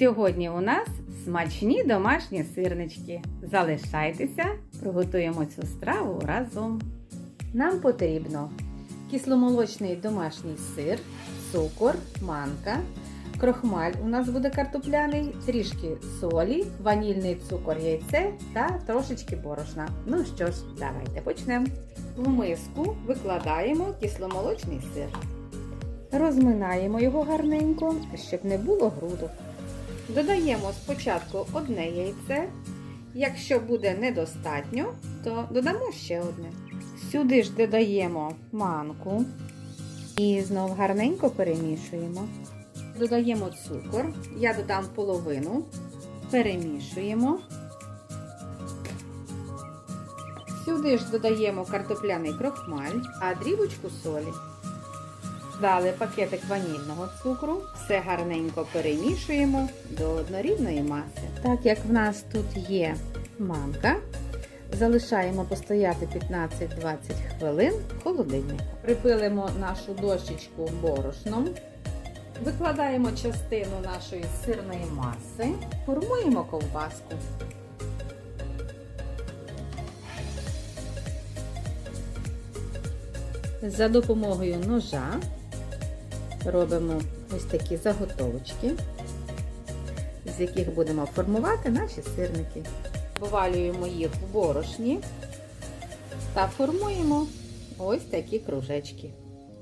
Сьогодні у нас смачні домашні сирнички. Залишайтеся, приготуємо цю страву разом. Нам потрібно кисломолочний домашній сир, цукор, манка, крохмаль у нас буде картопляний, трішки солі, ванільний цукор, яйце та трошечки борошна. Ну що ж, давайте почнемо. В миску викладаємо кисломолочний сир. Розминаємо його гарненько, щоб не було грудок. Додаємо спочатку одне яйце. Якщо буде недостатньо, то додамо ще одне. Сюди ж додаємо манку і знов гарненько перемішуємо. Додаємо цукор, я додам половину, перемішуємо. Сюди ж додаємо картопляний крохмаль, а дрібочку солі. Дали пакетик ванільного цукру, все гарненько перемішуємо до однорідної маси. Так як в нас тут є манка, залишаємо постояти 15-20 хвилин в холодильнику. Припилимо нашу дощечку борошном, викладаємо частину нашої сирної маси, формуємо ковбаску. За допомогою ножа робимо ось такі заготовочки, з яких будемо формувати наші сирники. Повалюємо їх в борошні та формуємо ось такі кружечки.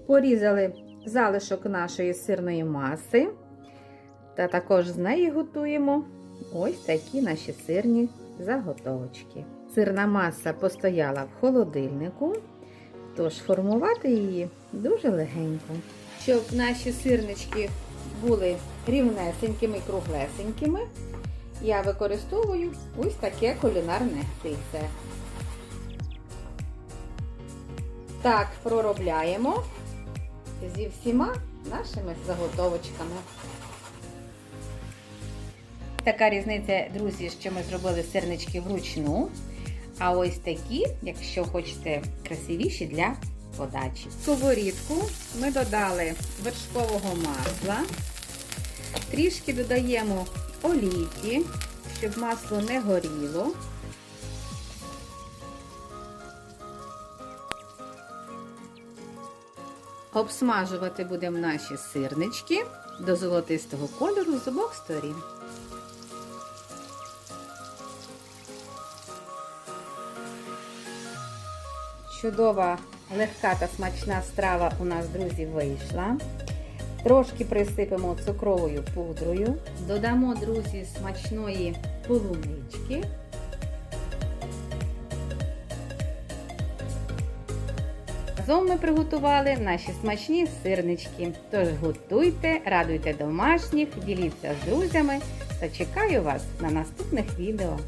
Порізали залишок нашої сирної маси, та також з неї готуємо ось такі наші сирні заготовочки. Сирна маса постояла в холодильнику. Тож формувати її дуже легенько. Щоб наші сирнички були рівнесенькими, круглесенькими, я використовую ось таке кулінарне тильце. Так, проробляємо зі всіма нашими заготовочками. Така різниця, друзі, що ми зробили сирнички вручну. А ось такі, якщо хочете, красивіші для подачі. В сковорідку ми додали вершкового масла, трішки додаємо олійки, щоб масло не горіло. Обсмажувати будемо наші сирнички до золотистого кольору з обох сторін. Чудова, легка та смачна страва у нас, друзі, вийшла. Трошки присипемо цукровою пудрою. Додамо, друзі, смачної полунички. Разом ми приготували наші смачні сирнички. Тож готуйте, радуйте домашніх, діліться з друзями та чекаю вас на наступних відео.